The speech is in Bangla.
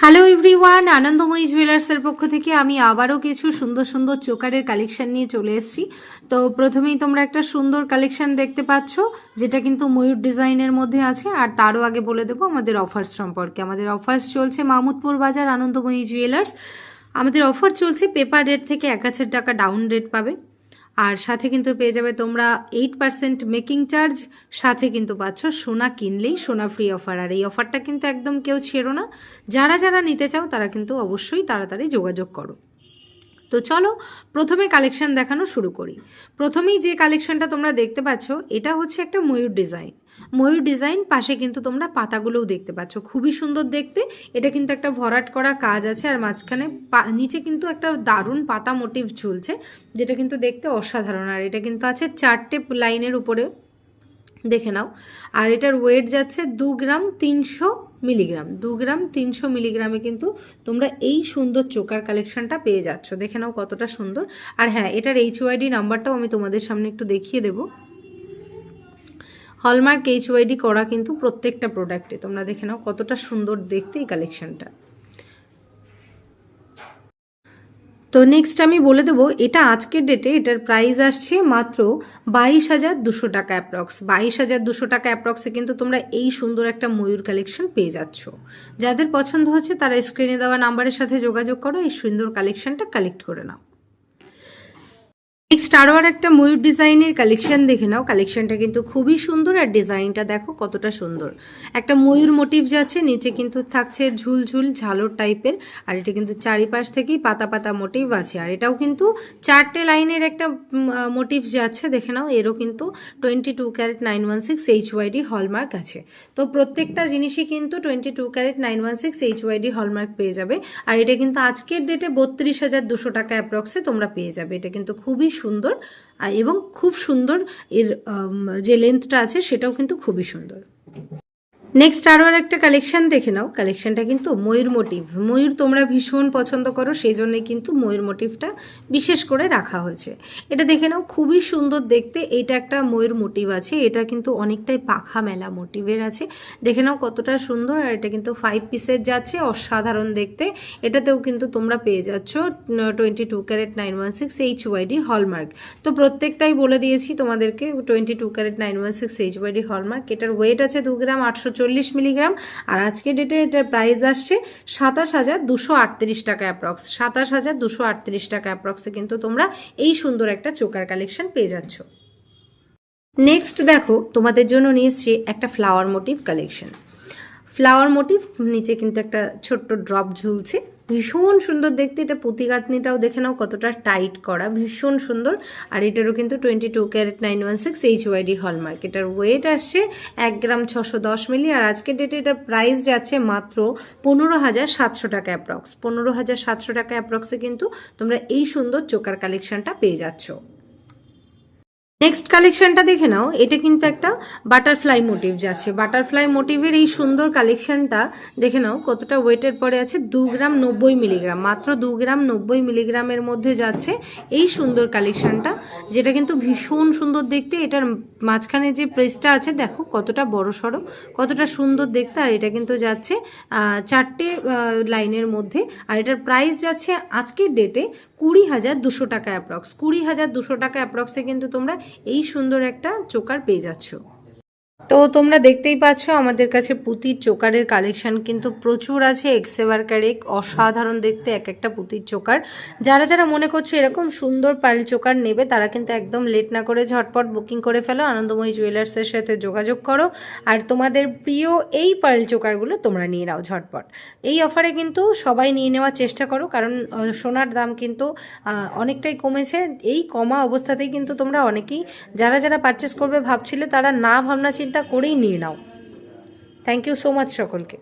হ্যালো এভরিওয়ান আনন্দময়ী জুয়েলার্সের পক্ষ থেকে আমি আবারও কিছু সুন্দর সুন্দর চোকারের কালেকশন নিয়ে চলে এসেছি। তো প্রথমেই তোমরা একটা সুন্দর কালেকশন দেখতে পাচ্ছ, যেটা কিন্তু ময়ূর ডিজাইনের মধ্যে আছে, আর তারও আগে বলে দেবো আমাদের অফার্স সম্পর্কে। আমাদের অফার্স চলছে মাহমুদপুর বাজার আনন্দময়ী জুয়েলার্স আমাদের অফার চলছে পেপার রেট থেকে এক হাজার টাকা ডাউন রেট পাবে। আর সাথে কিন্তু পেয়ে যাবে তোমরা এইট পার্সেন্ট মেকিং চার্জ সাথে কিন্তু পাচ্ছ সোনা কিনলেই সোনা ফ্রি অফার আর এই অফারটা কিন্তু একদম কেউ ছেড়ো না। যারা যারা নিতে চাও তারা কিন্তু অবশ্যই তাড়াতাড়ি যোগাযোগ করো। তো চলো প্রথমে কালেকশন দেখানো শুরু করি। প্রথমেই যে কালেকশনটা তোমরা দেখতে পাচ্ছ, এটা হচ্ছে একটা ময়ূর ডিজাইন ময়ূর ডিজাইন পাশে কিন্তু তোমরা পাতাগুলোও দেখতে পাচ্ছ। খুবই সুন্দর দেখতে। এটা কিন্তু একটা ভরাট করা কাজ আছে আর মাঝখানে নিচে কিন্তু একটা দারুণ পাতা মোটিভ ঝুলছে, যেটা কিন্তু দেখতে অসাধারণ। আর এটা কিন্তু আছে চারটে লাইনের উপরে দেখে নাও। আর এটার ওয়েট যাচ্ছে দু গ্রাম তিনশো মিলিগ্রাম। দু গ্রাম, তিনশো মিলিগ্রামে কিন্তু তোমরা এই সুন্দর চোকার কালেকশনটা পেয়ে যাচ্ছ। দেখে নাও কতটা সুন্দর। আর হ্যাঁ এটার এইচ ওয়াইডি নাম্বারটাও আমি তোমাদের সামনে একটু দেখিয়ে দেবো। হলমার্ক এইচ ওয়াইডি করা কিন্তু প্রত্যেকটা প্রোডাক্টে তোমরা দেখে নাও কতটা সুন্দর দেখতে এই কালেকশনটা। তো নেক্সট আমি বলে দেবো, এটা আজকের ডেটে এটার প্রাইস আসছে মাত্র বাইশ হাজার দুশো টাকা অ্যাপ্রক্স বাইশ হাজার দুশো টাকা অ্যাপ্রক্সে কিন্তু তোমরা এই সুন্দর একটা ময়ূর কালেকশন পেয়ে যাচ্ছ। যাদের পছন্দ হচ্ছে তারা স্ক্রিনে দেওয়া নাম্বারের সাথে যোগাযোগ করো, এই সুন্দর কালেকশনটা কালেক্ট করে নাও। নেক্সট আরও আর একটা ময়ূর ডিজাইনের কালেকশন দেখে নাও। কালেকশনটা কিন্তু খুবই সুন্দর আর ডিজাইনটা দেখো কতটা সুন্দর। একটা ময়ূর মোটিভ যাচ্ছে নিচে কিন্তু থাকছে ঝুলঝুল ঝালর টাইপের আর এটা কিন্তু চারিপাশ থেকেই পাতা পাতা মোটিভ আছে। আর এটাও কিন্তু চারটে লাইনের একটা মোটিভ যাচ্ছে দেখে নাও, এরও কিন্তু twenty two carat nine one six H UID hallmark আছে। তো প্রত্যেকটা জিনিসই কিন্তু twenty two carat nine one six H UID hallmark পেয়ে যাবে। আর এটা কিন্তু আজকের ডেটে বত্রিশ হাজার দুশো টাকা অ্যাপ্রক্সে তোমরা পেয়ে যাবে। এটা কিন্তু খুবই সুন্দর এবং খুব সুন্দর এর যে লেন্থটা আছে সেটাও কিন্তু খুবই সুন্দর। নেক্সট আরও আর একটা কালেকশন দেখে নাও। কালেকশনটা কিন্তু ময়ূর মোটিভ ময়ূর তোমরা ভীষণ পছন্দ করো সেই জন্যই কিন্তু ময়ূর মোটিভটা বিশেষ করে রাখা হয়েছে। এটা দেখে নাও, খুবই সুন্দর দেখতে। এটা একটা ময়ূর মোটিভ আছে। এটা কিন্তু অনেকটাই পাখা মেলা মোটিভের আছে। দেখে নাও কতটা সুন্দর, আর এটা কিন্তু ফাইভ পিসের যাচ্ছে, অসাধারণ দেখতে। এটাতেও কিন্তু তোমরা পেয়ে যাচ্ছ twenty two carat nine one six H UID hallmark তো প্রত্যেকটাই বলে দিয়েছি তোমাদেরকে twenty two carat nine one six H UID hallmark এটার ওয়েট আছে দু গ্রাম আটশো চল্লিশ মিলিগ্রাম। আর আজকে ডেটে এটার প্রাইস আসছে সাতাশ হাজার দুশো আটত্রিশ টাকা অ্যাপ্রক্স সাতাশ হাজার দুশো আটত্রিশ টাকা অ্যাপ্রক্সে কিন্তু তোমরা এই সুন্দর একটা চোকার কালেকশন পেয়ে যাচ্ছ। নেক্সট দেখো, তোমাদের জন্য নিয়ে এসছি একটা flower motif collection flower motif নিচে কিন্তু একটা ছোট্ট ড্রপ ঝুলছে। ভীষণ সুন্দর দেখতে। এটা পুঁতি কাটনিটাও দেখে নাও কতটা টাইট করা। ভীষণ সুন্দর। আর এটারও কিন্তু twenty two carat nine one six H UID hallmark এটার ওয়েট আসছে এক গ্রাম ছশো দশ মিলি। আর আজকের ডেটে এটার প্রাইস যাচ্ছে মাত্র পনেরো হাজার সাতশো টাকা অ্যাপ্রক্স পনেরো হাজার সাতশো টাকা অ্যাপ্রক্সে কিন্তু তোমরা এই সুন্দর চোকার কালেকশনটা পেয়ে যাচ্ছ। নেক্সট কালেকশনটা দেখে নাও। এটা কিন্তু একটা বাটারফ্লাই মোটিভ যাচ্ছে। বাটারফ্লাই মোটিভের এই সুন্দর কালেকশনটা দেখে নাও, কতটা ওয়েটের পরে আছে। দু গ্রাম নব্বই মিলিগ্রাম মাত্র দু গ্রাম নব্বই মিলিগ্রামের মধ্যে যাচ্ছে এই সুন্দর কালেকশনটা যেটা কিন্তু ভীষণ সুন্দর দেখতে। এটার মাঝখানে যে প্রেসটা আছে, দেখো কতটা বড় সড়ো, কতটা সুন্দর দেখতে। আর এটা কিন্তু যাচ্ছে চারটে লাইনের মধ্যে। আর এটার প্রাইস যাচ্ছে আজকের ডেটে কুড়ি হাজার দুশো টাকা অ্যাপ্রক্স। কুড়ি হাজার দুশো টাকা অ্যাপ্রক্সে কিন্তু তোমরা এই সুন্দর একটা চোকার পেয়ে যাচ্ছ। তো তোমরা দেখতেই পাচ্ছ আমাদের কাছে পুঁতির চোকারের কালেকশন কিন্তু প্রচুর আছে এক্সেভার ক্যারেক অসাধারণ দেখতে এক একটা পুঁতির চোকার। যারা যারা মনে করছ এরকম সুন্দর পার্ল চোকার নেবে, তারা কিন্তু একদম লেট না করে ঝটপট বুকিং করে ফেলো, আনন্দময়ী জুয়েলার্সের সাথে যোগাযোগ করো। আর তোমাদের প্রিয় এই পার্ল চোকারগুলো তোমরা নিয়ে নাও ঝটপট। এই অফারে কিন্তু সবাই নিয়ে নেওয়ার চেষ্টা করো, কারণ সোনার দাম কিন্তু অনেকটাই কমেছে। এই কমা অবস্থাতেই কিন্তু তোমরা অনেকেই, যারা যারা পারচেস করবে ভাবছিলে তারা না ভাবনা চিন্তা করেই নিয়ে নাও। থ্যাংক ইউ সো মাচ সকলকে।